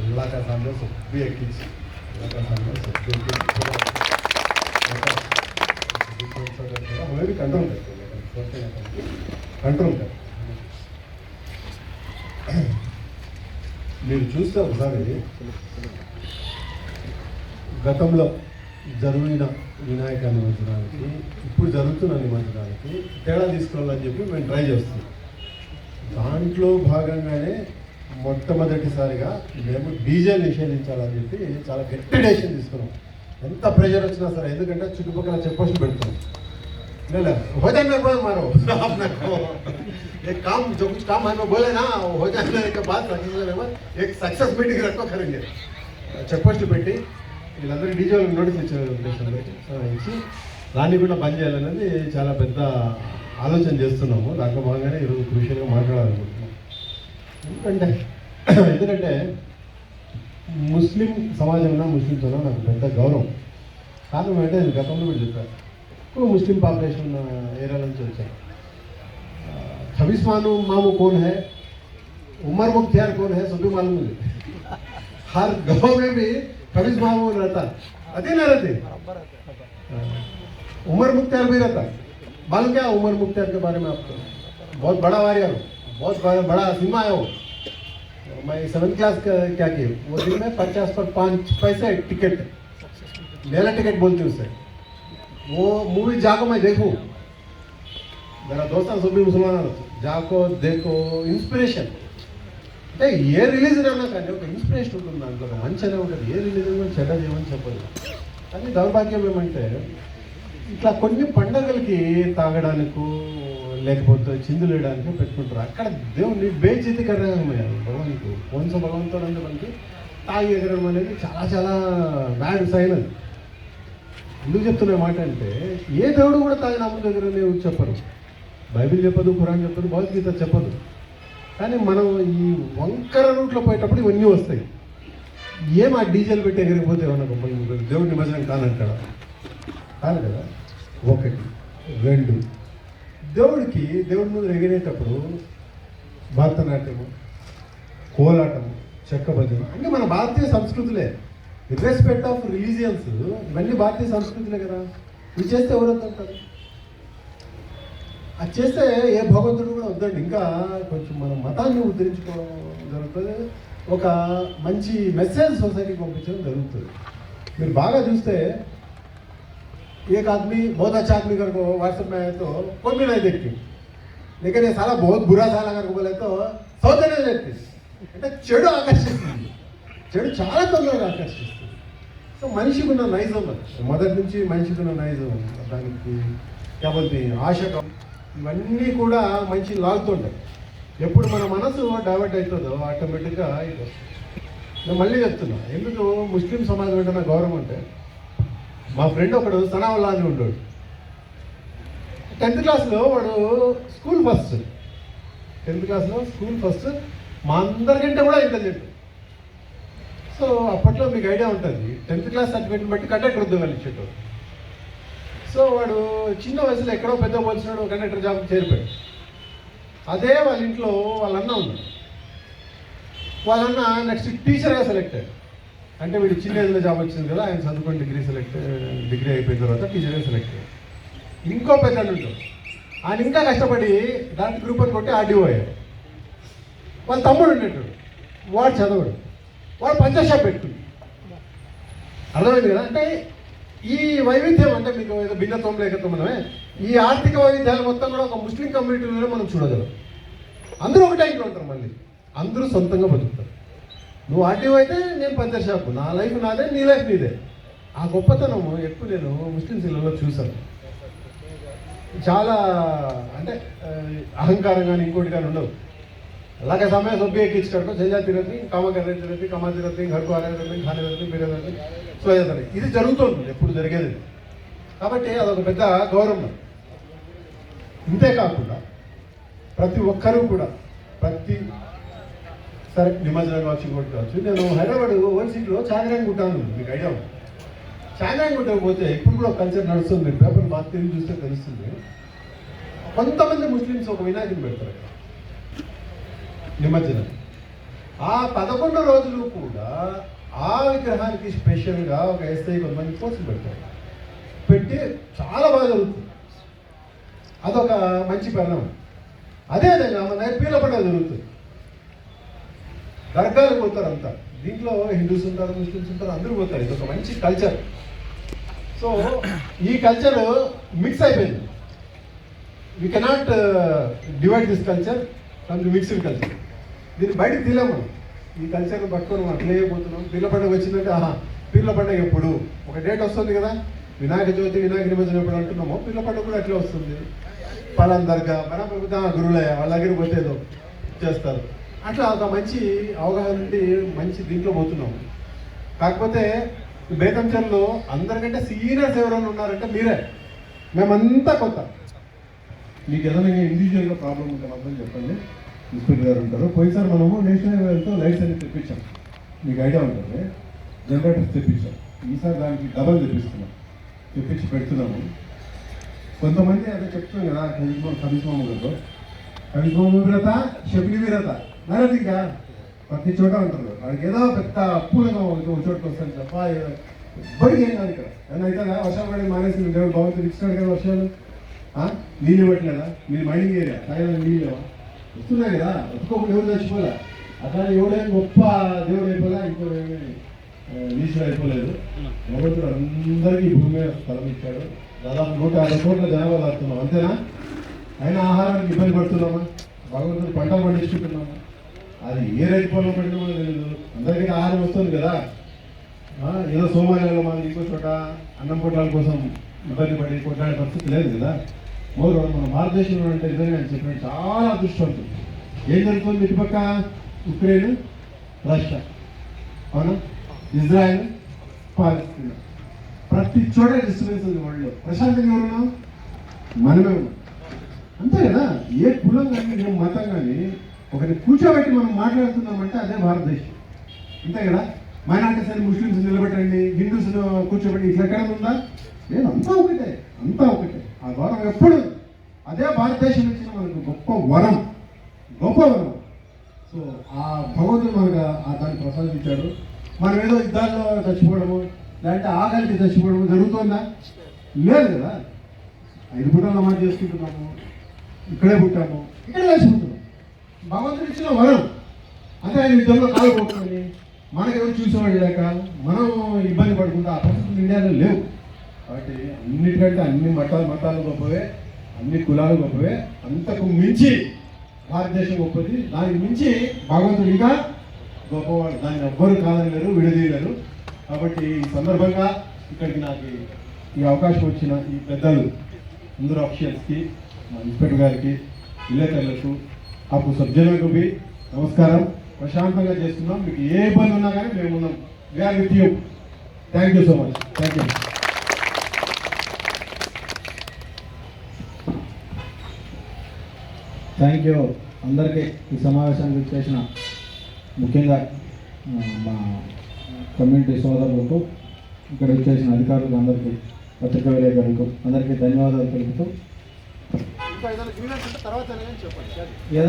എല്ലാ കസാൻ്റെ സ്വത്ത് എത്തിച്ച് എല്ലാ കസാൻ്റെ സ്വത്ത് എത്തിച്ച് അവരൊരു കണ്ടുണ്ട് కంట్రోల్ మీరు చూస్తే ఒకసారి గతంలో జరిగిన వినాయక నిమజ్జనానికి ఇప్పుడు జరుగుతున్న నిమజ్జనానికి తేడా తీసుకోవాలని చెప్పి మేము ట్రై చేస్తున్నాం. దాంట్లో భాగంగానే మొట్టమొదటిసారిగా మేము డీజే నిషేధించాలని చెప్పి చాలా గట్టి డెసిషన్ తీసుకున్నాం ఎంత ప్రెషర్ వచ్చినా సరే ఎందుకంటే చుట్టుపక్కల చెప్పొచ్చు పెడుతున్నాం नहीं नहीं हो जाने पर मारो अपने को एक काम जो कुछ काम हमें बोले ना वो हो जाने के बाद सक्सेस होने के बाद एक सक्सेस मीटिंग रखो करेंगे చెప్పొచ్చు పెట్టి వీళ్ళందరికీ డీజే వాళ్ళకి నోటీస్ ఇచ్చారు ఉద్దేశంలో సో ఇచ్చి దాన్ని కూడా బంద్ చేయాలనేది చాలా పెద్ద ఆలోచన చేస్తున్నాము దాంట్లో భాగంగానే ఈరోజు క్రూషియల్గా మాట్లాడాలనుకుంటున్నాం ఎందుకంటే ఎందుకంటే ముస్లిం సమాజంలో ముస్లింస్ అన్న నాకు పెద్ద గౌరవం కారణం ఏంటంటే నేను గతంలో కూడా చెప్పాను ఎక్కువ ముస్లిం పాపులేషన్ ఉన్న ఏరియా నుంచి వచ్చాను खबीस मानू मामू कौन है उमर मुख्तियार कौन है सब भी मालूम मुझे हर गांव में भी खबीस मामू रहता अति ना रहते उमर मुख्तियार भी रहता मालूम क्या उमर मुख्तियार के बारे में आपको बहुत बड़ा वारियर हो बहुत बड़ा, बड़ा सिमा है वो मैं सेवन क्लास का क्या किए वो दिन में पचास पर पाँच पैसे टिकट मेरा टिकट बोलते हैं उसे वो मूवी जाको मैं देखूं मेरा दोस्त सभी मुसलमान जाको देखो ఇన్స్పిరేషన్ అంటే ఏ రిలీజన్ అయినా కానీ ఒక ఇన్స్పిరేషన్ ఉంటుంది దాంట్లో ఒక మంచి అనే ఉంటుంది ఏ రిలీజన్ కూడా చెడ్డ చేయమని చెప్పదు కానీ దౌర్భాగ్యం ఏమంటే ఇట్లా కొన్ని పండగలకి తాగడానికో లేకపోతే చిందులు వేయడానికి పెట్టుకుంటారు. అక్కడ దేవుని బేచితి కర్రమయ్యారు భగవంతుడు కోన్స భగవంతుడు అంటే మనకి తాగి ఎగరడం అనేది చాలా చాలా బ్యాడ్ సైన్ అది. ఎందుకు చెప్తున్న మాట అంటే ఏ దేవుడు కూడా తాగిన అమ్మ దగ్గర లేవు చెప్పరు. బైబిల్ చెప్పదు ఖురాన్ చెప్పదు భగవద్గీత చెప్పదు. కానీ మనం ఈ వంకర రూట్లో పోయేటప్పుడు ఇవన్నీ వస్తాయి. ఏం ఆ డీజిల్ పెట్టి ఎగిరిపోతే ఏమన్నా గొప్పలు దేవుడి నిమజ్జనం కానంటాడా? కాదు కదా? ఒకటి రెండు దేవుడికి దేవుడి ముందు ఎగిరేటప్పుడు భరతనాట్యము కోలాటము చెక్క భజన అన్నీ మన భారతీయ సంస్కృతులే. రెస్పెక్ట్ ఆఫ్ రిలీజియన్స్ ఇవన్నీ భారతీయ సంస్కృతులే కదా. ఇది చేస్తే ఎవరంతా ఉంటారు? అది చేస్తే ఏ భగవంతుడు కూడా వద్దండి. ఇంకా కొంచెం మన మతాన్ని ఉద్ధరించుకోవడం జరుగుతుంది. ఒక మంచి మెసేజ్ సొసైటీకి పంపించడం జరుగుతుంది. మీరు బాగా చూస్తే एक आदमी बहुत अच्छा आदमी कर को व्हाट्सएप में आए तो कोई भी नहीं देखती लेकिन ये साला बहुत बुरा साला कर को बोले तो सौ जने देखते అంటే చెడు ఆకర్షిస్తుంది చెడు చాలా తొందరగా ఆకర్షిస్తుంది సో మనిషికి ఉన్న నైజం అది మొదటి నుంచి మనిషికి ఉన్న నైజం దానికి కాబట్టి ఆశ ఇవన్నీ కూడా మంచి లాగుతుంటాయి ఎప్పుడు మన మనసు డైవర్ట్ అవుతుందో ఆటోమేటిక్గా ఇది వస్తుంది నేను మళ్ళీ చెప్తున్నా ఎందుకు ముస్లిం సమాజం అంటే నా గౌరవం అంటే మా ఫ్రెండ్ ఒకడు సనావల్లా అని ఉన్నాడు. టెన్త్ క్లాస్లో వాడు స్కూల్ ఫస్ట్. టెన్త్ క్లాస్లో స్కూల్ ఫస్ట్. మా అందరికంటే కూడా ఇంటెలిజెంట్ సో అప్పట్లో మీకు ఐడియా ఉంటుంది. టెన్త్ క్లాస్ సర్టిఫికేట్ని బట్టి కండక్టర్ ఉద్యోగాలు ఇచ్చేటోడు. సో వాడు చిన్న వయసులో ఎక్కడో పెద్ద పోల్చినాడు కండక్టర్ జాబ్ చేరిపోయాడు. అదే వాళ్ళ ఇంట్లో వాళ్ళన్న ఉంది వాళ్ళన్న నెక్స్ట్ టీచర్గా సెలెక్ట్ అయ్యాడు. అంటే వీడు చిన్న ఏజ్లో జాబ్ వచ్చింది కదా ఆయన చదువుకొని డిగ్రీ సెలెక్ట్ డిగ్రీ అయిపోయిన తర్వాత టీచర్గా సెలెక్ట్ అయ్యారు ఇంకో పెద్ద ఉంటాడు. ఆయన ఇంకా కష్టపడి దానికి గ్రూప్ అని కొట్టి ఆర్డీఓ అయ్యారు వాళ్ళ తమ్ముడు ఉండేటాడు. వాడు చదవడు. వాడు పంచాయత్ షాప్ పెట్టుకుంది. అర్థమైంది కదా? అంటే ఈ వైవిధ్యం అంటే మీకు ఏదో భిన్నత్వం లేకపోతే మనమే ఈ ఆర్థిక వైవిధ్యాలు మొత్తం కూడా ఒక ముస్లిం కమ్యూనిటీలోనే మనం చూడగలం. అందరూ ఒకటే ఇంట్లో ఉంటారు మళ్ళీ. అందరూ సొంతంగా బతుకుతారు. నువ్వు ఆర్టీఓ అయితే నేను పంచర్ షాపు. నా లైఫ్ నాదే నీ లైఫ్ నీదే. ఆ గొప్పతనము ఎక్కువ నేను ముస్లిం ఇళ్ళలో చూశాను. చాలా అంటే అహంకారం కానీ ఇంకోటి కానీ ఉండవు. అలాగే సమయం సభ్య ఎక్కించి జంజా చెంజా తిరగతి కామ కర్రే తిరగతి కమా తిరగతి గడుకు ఆరేదండి తిరగతి ఖానే తిరగతి మీరే తిరగతి ఇది జరుగుతుంది ఎప్పుడు జరిగేది. కాబట్టి అదొక పెద్ద గౌరవం. ఇంతేకాకుండా ప్రతి ఒక్కరూ కూడా ప్రతి సరే నిమజ్జనం కావచ్చు ఇంకోటి కావచ్చు. నేను హైదరాబాద్ ఓవర్సీలో చాంద్రాయణ గుట్టాను మీకు ఐడియా ఉంది. చాంద్రాయణ గుట్టకు పోతే ఇప్పుడు కూడా కల్చర్ నడుస్తుంది పేపర్ బాగా తిరిగి చూస్తే తెలుస్తుంది. కొంతమంది ముస్లిమ్స్ ఒక వినాయకుని పెడతారు. నిమజ్జనం. ఆ పదకొండు రోజులు కూడా ఆ విగ్రహానికి స్పెషల్గా ఒక ఎస్ఐ కొంతమంది పోస్టులు పెడతారు. పెట్టి చాలా బాగా జరుగుతుంది. అదొక మంచి పరిణామం. అదేవిధంగా మన పీల పండుగ జరుగుతుంది. దర్గాలకు పోతారు అంతా. దీంట్లో హిందూస్ ఉంటారు ముస్లిమ్స్ ఉంటారు అందరూ పోతారు. ఇది ఒక మంచి కల్చర్ సో ఈ కల్చర్ మిక్స్ అయిపోయింది. We cannot divide this culture from the mixed culture దీన్ని బయటకు తీలేము మనం. ఈ కల్చర్ని పట్టుకొని అట్లే పోతున్నాం. పిల్ల పండుగ వచ్చిందంటే ఆహా పిల్ల పండుగ ఎప్పుడు? ఒక డేట్ వస్తుంది కదా. వినాయక చవితి వినాయక నిమజ్జనం ఎప్పుడు అంటున్నామో పిల్ల పండుగ కూడా అట్లే వస్తుంది. పలాన్ దర్గా బరాబర్ గురువులయ్య వాళ్ళ దగ్గర పోతే ఏదో చేస్తారు అట్లా ఒక మంచి అవగాహన ఉండి మంచి దీంట్లో పోతున్నాం. కాకపోతే బేతంచర్లో అందరికంటే సీనియర్స్ ఎవరైనా ఉన్నారంటే మీరే. మేమంతా కొత్త. మీకు ఏదైనా ఇండివిజువల్గా ప్రాబ్లం ఉంటే మాత్రం చెప్పండి. ఇన్స్పెక్టర్ గారు ఉంటారు. పోయినసారి మనము నేషనల్ హైవేతో లైట్స్ అనేది తెప్పించాం. మీకు ఐడియా ఉంటుంది. జనరేటర్స్ తెప్పించాం. ఈసారి దానికి డబల్ తెప్పిస్తున్నాం. తెప్పించి పెడుతున్నాము. కొంతమంది అదే చెప్తున్నాం కదా కవిస్మామ కవిస్మామ గారు కవిస్మామ వీరత శబిని వీరత. నరది ఇంకా ప్రతి చోట ఉంటారు వాడికి ఏదో పెద్ద అప్పులను ఒక చోటుకు వస్తాను తప్ప ఎవ్వరికి ఏం కాదు ఇక్కడ. ఏమైనా అవుతుందా వర్షాలు పడి మానేసి దేవుడు బాగుంది ఇచ్చినాడు కదా వర్షాలు? నీళ్ళు ఇవ్వట్లేదా మీరు మైనింగ్ ఏరియా సాయంత్రం నీళ్ళు వస్తున్నాయి కదా ఒప్పుకోకుండా ఎవరు చచ్చిపోలే? అట్లా ఎవడేం గొప్ప దేవుడు అయిపోలే ఇంకో నీచుడు అయిపోలేదు. భగవంతుడు అందరికీ భూమి మీద స్థలం ఇచ్చాడు. దాదాపు నూట యాభై కోట్ల జనాభా దాటుతున్నాం అంతేనా? అయినా ఆహారానికి ఇబ్బంది పడుతున్నామా? భగవంతుడు పంటలు పండించుకుంటున్నామా? అది ఏ రైతు పొలం పడినమో తెలియదు అందరికీ ఆహారం వస్తుంది కదా. ఏదో సోమాలియాలో మన ఇంకో చోట అన్నం పొట్టాల కోసం ఇబ్బంది పడి కొట్లాడే పరిస్థితి లేదు కదా. మోరు మన భారతదేశంలో అంటే నిజంగా నేను చెప్పిన చాలా అదృష్టవంతులు ఏం జరుగుతుంది ఇటుపక్క? Ukraine Russia. అవునా? ఇజ్రాయెల్ పాలస్తీనా. ప్రతి చోట డిస్టర్బెన్స్ ఉంది వరల్డ్లో. ప్రశాంతంగా ఎవరున్నాం? మనమే ఉన్నాం. అంతే కదా. ఏ కులం కానీ ఏ మతం కానీ ఒకరిని కూర్చోబెట్టి మనం మాట్లాడుతున్నామంటే అదే భారతదేశం. అంతే కదా? మైనార్టీస్ అని ముస్లిమ్స్ నిలబెట్టండి హిందూస్ కూర్చోబెట్టి ఇట్లా ఎక్కడ ఉందా? లేదు అంతా ఒకటే అంతా ఒకటే. ఆ వరం ఎప్పుడు అదే భారతదేశం ఇచ్చిన మనకు గొప్ప వరం గొప్ప వరం. సో ఆ భగవంతుడు మనకు ఆ దాన్ని ప్రసాదించాడు. మనం ఏదో యుద్ధాల్లో చచ్చిపోవడము లేదంటే ఆకలికి చచ్చిపోవడము జరుగుతుందా? లేదు కదా? ఐదు పుట్టాలు నమాజ్ చేసుకుంటున్నాము ఇక్కడే పుట్టాము ఇక్కడే చచ్చిపోతున్నాం భగవంతుడు ఇచ్చిన వరం. అదే ఆయన యుద్ధంలో కాలిపోతుంది. మనకి ఎవరు చూసేవాళ్ళు లేక మనం ఇబ్బంది పడకుండా ఆ పరిస్థితులు ఇండియాలో లేవు. కాబట్టి అన్నిటికంటే అన్ని మతాలు మతాలు గొప్పవే అన్ని కులాలు గొప్పవే. అంతకు మించి భారతదేశం గొప్పది. దానికి మించి భగవంతుడు ఇంకా గొప్పవాడు. దాన్ని ఎవ్వరు కాదనలేరు విడదీయలేరు. కాబట్టి ఈ సందర్భంగా ఇక్కడికి నాకు ఈ అవకాశం వచ్చిన ఈ పెద్దలు అందరూ ఆఫీషియల్స్కి మా ఇన్స్పెక్టర్ గారికి విలేకరులకు అప్పు సభ్యులకు బి నమస్కారం. ప్రశాంతంగా చేస్తున్నాం. మీకు ఏ ఇబ్బంది ఉన్నా కానీ మేము ఉన్నాం. We are with you thank you so much thank you thank you అందరికీ ఈ సమావేశానికి చేసిన ముఖ్యంగా మా కమ్యూనిటీ సోదరులకు ఇక్కడ వచ్చేసిన అధికారులకు అందరికీ పత్రికా విలేకరులకు అందరికీ ధన్యవాదాలు తెలుపుతూ